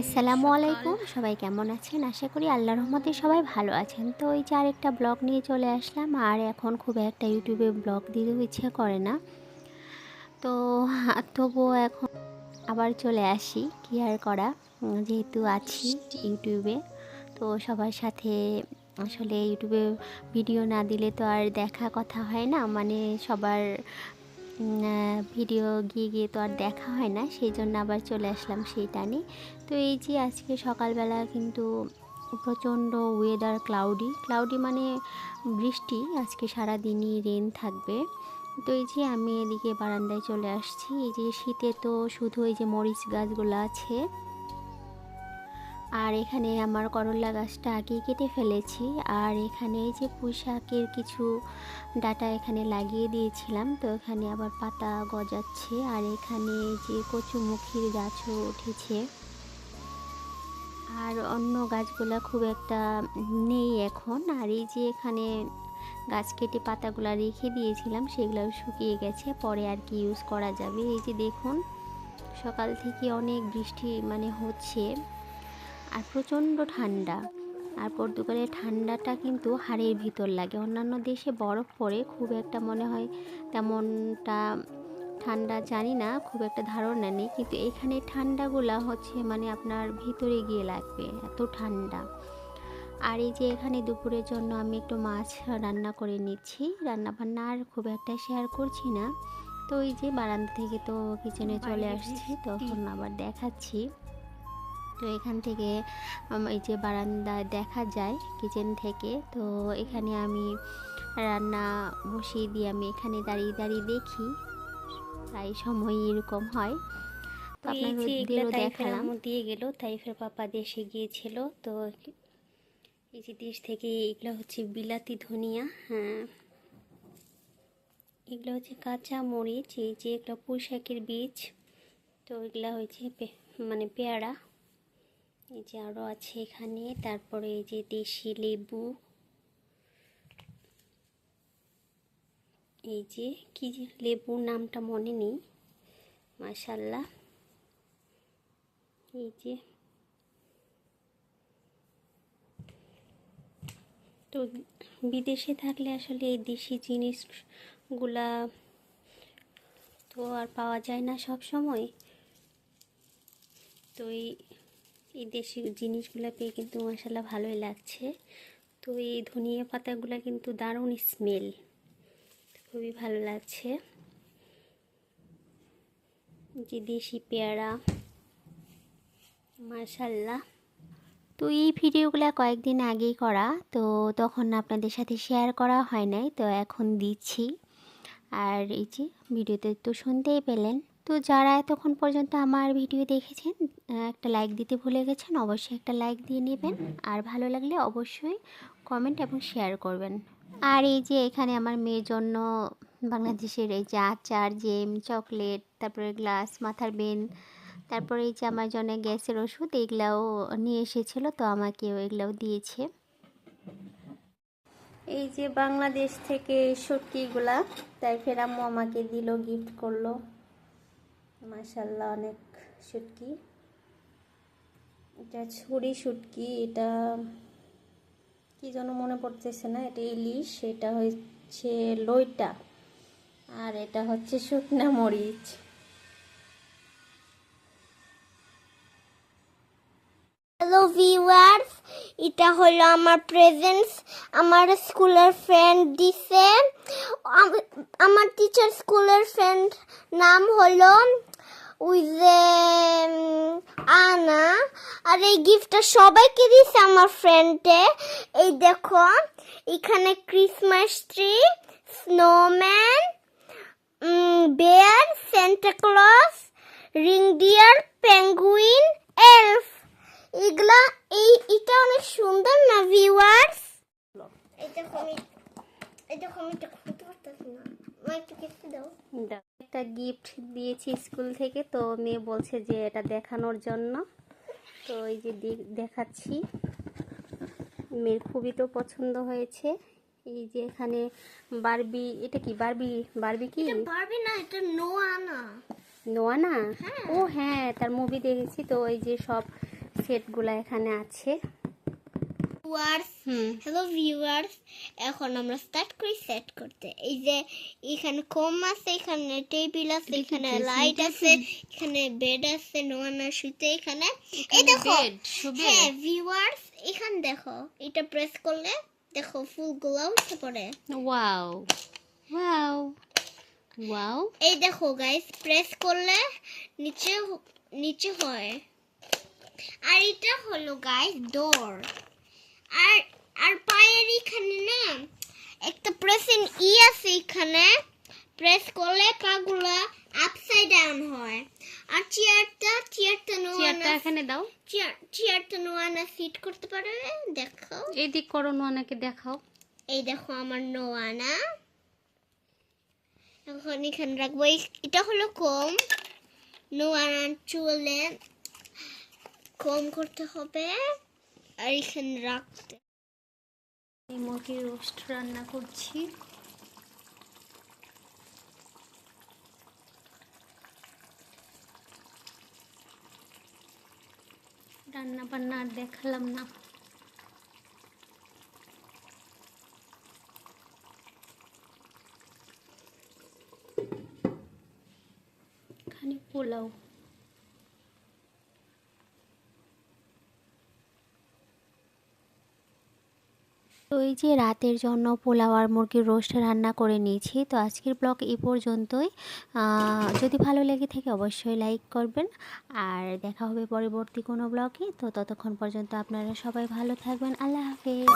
আসসালামু আলাইকুম। সবাই কেমন আছেন? আশা করি আল্লাহ রহমতে সবাই ভালো আছেন। তো এই যে আরেকটা ব্লগ নিয়ে চলে আসলাম আর এখন খুব একটা ইউটিউবে ব্লগ দিতেও ইচ্ছে করে না। তো তবুও এখন আবার চলে আসি কি আর করা? যেহেতু আছি ইউটিউবে তো সবার সাথে আসলে ইউটিউবে ভিডিও না দিলে তো আর দেখা কথা হয় না। মানে সবার ভিডিও গিয়ে গিয়ে তো আর দেখা হয় না সেই জন্য আবার চলে আসলাম সেই টানে। তো এই যে আজকে সকালবেলা কিন্তু প্রচণ্ড ওয়েদার ক্লাউডি ক্লাউডি মানে বৃষ্টি, আজকে সারা দিনই রেন থাকবে। তো এই যে আমি এদিকে বারান্দায় চলে আসছি, এই যে শীতে তো শুধু এই যে মরিচ গাছগুলো আছে আর এখানে আমার করলা গাছটা আগেই কেটে ফেলেছি। আর এখানে এই যে পুঁইশাকের কিছু ডাটা এখানে লাগিয়ে দিয়েছিলাম, তো এখানে আবার পাতা গজাচ্ছে। আর এখানে যে কচুমুখির গাছও উঠেছে। আর অন্য গাছগুলো খুব একটা নেই এখন। আর এই যে এখানে গাছ কেটে পাতাগুলো রেখে দিয়েছিলাম, সেগুলোও শুকিয়ে গেছে। পরে আর কি ইউজ করা যাবে। এই যে দেখুন, সকাল থেকে অনেক বৃষ্টি মানে হচ্ছে। আর প্রচণ্ড ঠান্ডা। আর পর্তুগালের ঠান্ডাটা কিন্তু হাড়ের ভিতর লাগে। অন্যান্য দেশে বরফ পড়ে খুব একটা মনে হয় তেমনটা ঠান্ডা জানি না খুব একটা ধারণা নেই। কিন্তু এখানে ঠান্ডাগুলা হচ্ছে মানে আপনার ভিতরে গিয়ে লাগবে এত ঠান্ডা। আর এই যে এখানে দুপুরের জন্য আমি একটু মাছ রান্না করে নিচ্ছি। রান্না বান্না আর খুব একটা শেয়ার করছি না। তো এই যে বারান্দা থেকে তো কিচেনে চলে আসছি তখন আবার দেখাচ্ছি। তো এখান থেকে এই যে বারান্দা দেখা যায় কিচেন থেকে তো এখানে আমি রান্না বসিয়ে দিয়ে আমি এখানে দাঁড়িয়ে দাঁড়িয়ে দেখি প্রায় সময় এরকম হয়। তো আপনাদেরও দেখালাম। দিয়ে গেল তাইফের পাপা দেশে গিয়েছিল তো এই যে দেশ থেকে এগুলো হচ্ছে বিলাতি ধনিয়া হ্যাঁ। এগুলো হচ্ছে কাঁচা মরিচ এই যে এগুলো পুঁইশাকের বীজ তো এগুলো হচ্ছে পে- মানে পেয়ারা। এই যে আরও আছে এখানে, তারপরে এই যে দেশি লেবু। এই যে কি লেবুর নামটা মনে নেই, মাশাল্লাহ। এই যে তো বিদেশে থাকলে আসলে এই দেশি জিনিসগুলা তো আর পাওয়া যায় না সব সময় তো এই এই দেশি জিনিসগুলো পেয়ে কিন্তু মশালা ভালোই লাগছে। তো এই ধনিয়া পাতাগুলো কিন্তু দারুণ স্মেল খুবই ভালো লাগছে। যে দেশি পেয়ারা মাশাল্লাহ তো এই ভিডিওগুলো কয়েকদিন আগেই করা, তো তখন আপনাদের সাথে শেয়ার করা হয় নাই, তো এখন দিচ্ছি। আর এই যে ভিডিওতে তো শুনতেই পেলেন তো যারা এতক্ষণ পর্যন্ত আমার ভিডিও দেখেছেন একটা লাইক দিতে ভুলে গেছেন, অবশ্যই একটা লাইক দিয়ে নেবেন। আর ভালো লাগলে অবশ্যই কমেন্ট এবং শেয়ার করবেন। আর এই যে এখানে আমার মেয়ের জন্য বাংলাদেশের এই যে আচার জেম চকলেট তারপরে গ্লাস মাথার বেন তারপরে এই যে আমার জন্য গ্যাসের ওষুধ, এগুলাও নিয়ে এসেছিল, তো আমাকে এগুলাও দিয়েছে। এই যে বাংলাদেশ থেকে শুটকিগুলা তাই ফের আম্মু আমাকে দিল গিফট করল। মাশাল্লাহ অনেক শুটকি এটা ছুরি শুটকি এটা কি যেন মনে পড়তেছে না, এটা ইলিশ, এটা হচ্ছে লইটা, আর এটা হচ্ছে শুকনা মরিচ। হ্যালো ভিউয়ার্স এটা হলো আমার প্রেজেন্টস আমার স্কুলের ফ্রেন্ড দিছে। আম- আমার টিচার স্কুলের ফ্রেন্ড নাম হলো উম, আনা আর এই গিফটটা সবাইকে দিছে আমার ফ্রেন্ডে এই দেখো এখানে Christmas tree snowman bear Santa Claus ring deer penguin elf এগুলা এই এটা অনেক সুন্দর না ভিউয়ার্স এটা আমি এটা আমি খুলতে পারতেছি না। মা একটু কেটে দাও। দাও। একটা গিফট দিয়েছি স্কুল থেকে তো মেয়ে বলছে যে এটা দেখানোর জন্য। তো এই যে দেখাচ্ছি। মেয়ের খুবই তো পছন্দ হয়েছে। এই যে এখানে বারবি এটা কি বারবি বারবি কি? পারবি না এটা নোয়া না নোয়ানা ও হ্যাঁ তার মুভি দেখেছি। তো এই যে সব সেটগুলো এখানে আছে। ভিউয়ার্স হ্যালো ভিউয়ার্স এখন আমরা স্টার্ট করি সেট করতে। এই যে এখানে কম আছে এখানে টেবিল আছে এখানে লাইট আছে এখানে বেড আছে নোয়ানা শুতে এখানে এই দেখো। হ্যাঁ ভিউয়ার্স এখানে দেখো। এটা প্রেস করলে দেখো ফুলগুলো উঠে পড়ে। ওয়াও ওয়াও ওয়াও এই দেখো গাইস প্রেস করলে নিচে নিচে হয়। আর এটা হলো গাইস ডোর আর আর পায়ের এখানে না একটা ই আছে এখানে প্রেস করলে পাগুলা আপসাইড ডাউন হয়। আর চেয়ারটা চেয়ারটা চেয়ারটা এখানে দাও। চেয়ার চেয়ারটা নোয়ানা সিট করতে পারে দেখো এই দিক করো নোয়ানাকে দেখাও। এই দেখো আমার নোয়ানা। এখন এখানে রাখব। এটা হলো কম। নোয়ানা চুলে কম করতে হবে। আর এখানে রাখতে মুরগির রোস্ট রান্না করছি। রান্না বান্না আর দেখালাম না এখানে পোলাও তো এই যে রাতের জন্য পোলাও আর মুরগির রোস্ট রান্না করে নিয়েছি, তো আজকের ব্লগ এই পর্যন্তই। যদি ভালো লেগে থাকে অবশ্যই লাইক করবেন। আর দেখা হবে পরবর্তী কোনো ব্লগে, তো ততক্ষণ পর্যন্ত আপনারা সবাই ভালো থাকবেন। আল্লাহ হাফেজ।